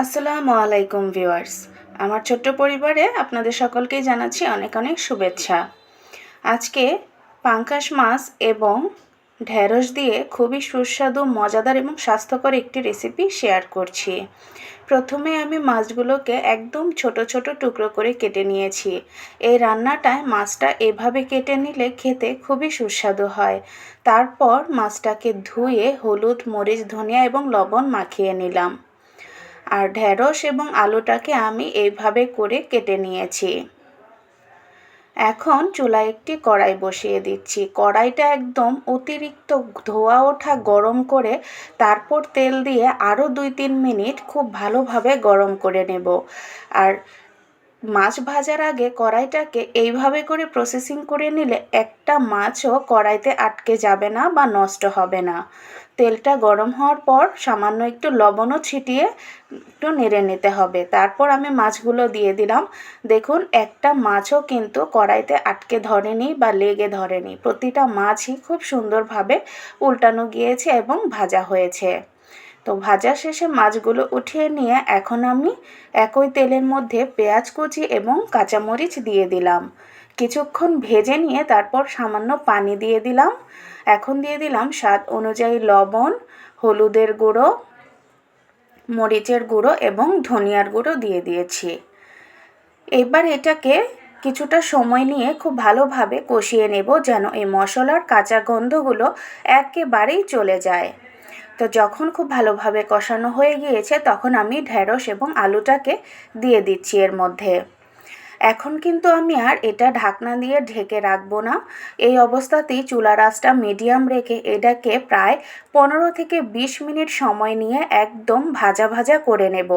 আসসালামু আলাইকুম ভিউয়ার্স। আমার ছোট্ট পরিবারে আপনাদের সকলকেই জানাচ্ছি অনেক অনেক শুভেচ্ছা। আজকে পাঙ্কাশ মাছ এবং ঢেঁড়স দিয়ে খুবই সুস্বাদু, মজাদার এবং স্বাস্থ্যকর একটি রেসিপি শেয়ার করছি। প্রথমে আমি মাছগুলোকে একদম ছোট ছোট টুকরো করে কেটে নিয়েছি। এই রান্নাটায় মাছটা এভাবে কেটে নিলে খেতে খুবই সুস্বাদু হয়। তারপর মাছটাকে ধুয়ে হলুদ, মরিচ, ধনিয়া এবং লবণ মাখিয়ে নিলাম। আর ঢেঁড়স এবং আলুটাকে আমি এইভাবে করে কেটে নিয়েছি। এখন চুলায় একটি কড়াই বসিয়ে দিচ্ছি। কড়াইটা একদম অতিরিক্ত ধোয়া ওঠা গরম করে তারপর তেল দিয়ে আরও দুই তিন মিনিট খুব ভালোভাবে গরম করে নেব। আর মাছ ভাজার আগে কড়াইটাকে এইভাবে করে প্রসেসিং করে নিলে একটা মাছও কড়াইতে আটকে যাবে না বা নষ্ট হবে না। তেলটা গরম হওয়ার পর সামান্য একটু লবণও ছিটিয়ে একটু নেড়ে নিতে হবে। তারপর আমি মাছগুলো দিয়ে দিলাম। দেখুন, একটা মাছও কিন্তু কড়াইতে আটকে ধরেনি বা লেগে ধরেনি। প্রতিটা মাছই খুব সুন্দরভাবে উল্টানো গিয়েছে এবং ভাজা হয়েছে। ভাজা শেষে মাছগুলো উঠিয়ে নিয়ে এখন আমি একই তেলের মধ্যে পেঁয়াজ কুচি এবং কাঁচামরিচ দিয়ে দিলাম। কিছুক্ষণ ভেজে নিয়ে তারপর সামান্য পানি দিয়ে দিলাম। এখন দিয়ে দিলাম স্বাদ অনুযায়ী লবণ, হলুদের গুঁড়ো, মরিচের গুঁড়ো এবং ধনিয়ার গুঁড়ো দিয়ে দিয়েছি। এবার এটাকে কিছুটা সময় নিয়ে খুব ভালোভাবে কষিয়ে নেব যেন এই মশলার কাঁচা গন্ধগুলো একেবারেই চলে যায়। তো যখন খুব ভালোভাবে কষানো হয়ে গিয়েছে, তখন আমি ঢ্যাঁড়স এবং আলুটাকে দিয়ে দিচ্ছি এর মধ্যে। এখন কিন্তু আমি আর এটা ঢাকনা দিয়ে ঢেকে রাখব না। এই অবস্থাতেই চুলা রাসটা মিডিয়াম রেখে এটাকে প্রায় পনেরো থেকে বিশ মিনিট সময় নিয়ে একদম ভাজা ভাজা করে নেব।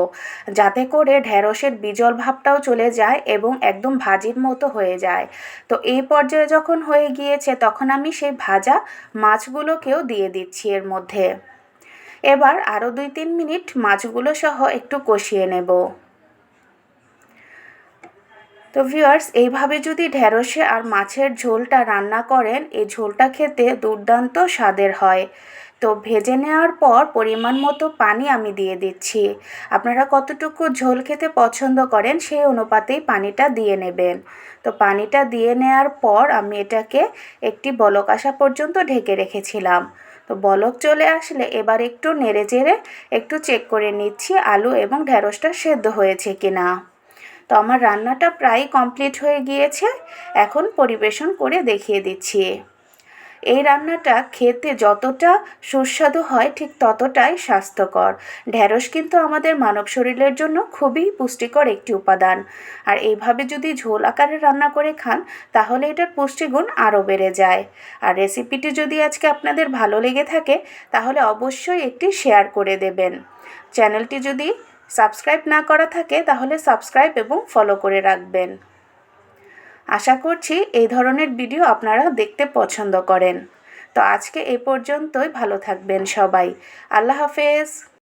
যাতে করে ঢেঁড়সের বিজল ভাবটাও চলে যায় এবং একদম ভাজির মতো হয়ে যায়। তো এই পর্যায়ে যখন হয়ে গিয়েছে তখন আমি সেই ভাজা মাছগুলোকেও দিয়ে দিচ্ছি এর মধ্যে। এবার আরও দুই তিন মিনিট মাছগুলো সহ একটু কষিয়ে নেব। তো ভিউয়ার্স এইভাবে যদি ঢেঁড়সে আর মাছের ঝোলটা রান্না করেন এই ঝোলটা খেতে দুর্দান্ত স্বাদের হয়। তো ভেজে নেওয়ার পর পরিমাণ মতো পানি আমি দিয়ে দিচ্ছি। আপনারা কতটুকু ঝোল খেতে পছন্দ করেন, সেই অনুপাতেই পানিটা দিয়ে নেবেন। তো পানিটা দিয়ে নেওয়ার পর আমি এটাকে একটি বলক আসা পর্যন্ত ঢেকে রেখেছিলাম। তো বলক চলে আসলে এবার একটু নেড়ে চেড়ে একটু চেক করে নিচ্ছি আলু এবং ঢেঁড়সটা সেদ্ধ হয়েছে কি না তো আমার রান্নাটা প্রায় কমপ্লিট হয়ে গিয়েছে। এখন পরিবেশন করে দেখিয়ে দিচ্ছি। এই রান্নাটা খেতে যতটা সুস্বাদু হয় ঠিক ততটাই স্বাস্থ্যকর। ঢ্যাঁড়স কিন্তু আমাদের মানব শরীরের জন্য খুবই পুষ্টিকর একটি উপাদান। আর এইভাবে যদি ঝোল আকারে রান্না করে খান, তাহলে এটার পুষ্টিগুণ আরও বেড়ে যায়। আর রেসিপিটি যদি আজকে আপনাদের ভালো লেগে থাকে, তাহলে অবশ্যই একটি শেয়ার করে দেবেন। চ্যানেলটি যদি সাবস্ক্রাইব না করা থাকে তাহলে সাবস্ক্রাইব এবং ফলো করে রাখবেন। আশা করছি এই ধরনের ভিডিও আপনারা দেখতে পছন্দ করেন। তো আজকে এ পর্যন্তই, ভালো থাকবেন সবাই। আল্লাহ হাফেজ।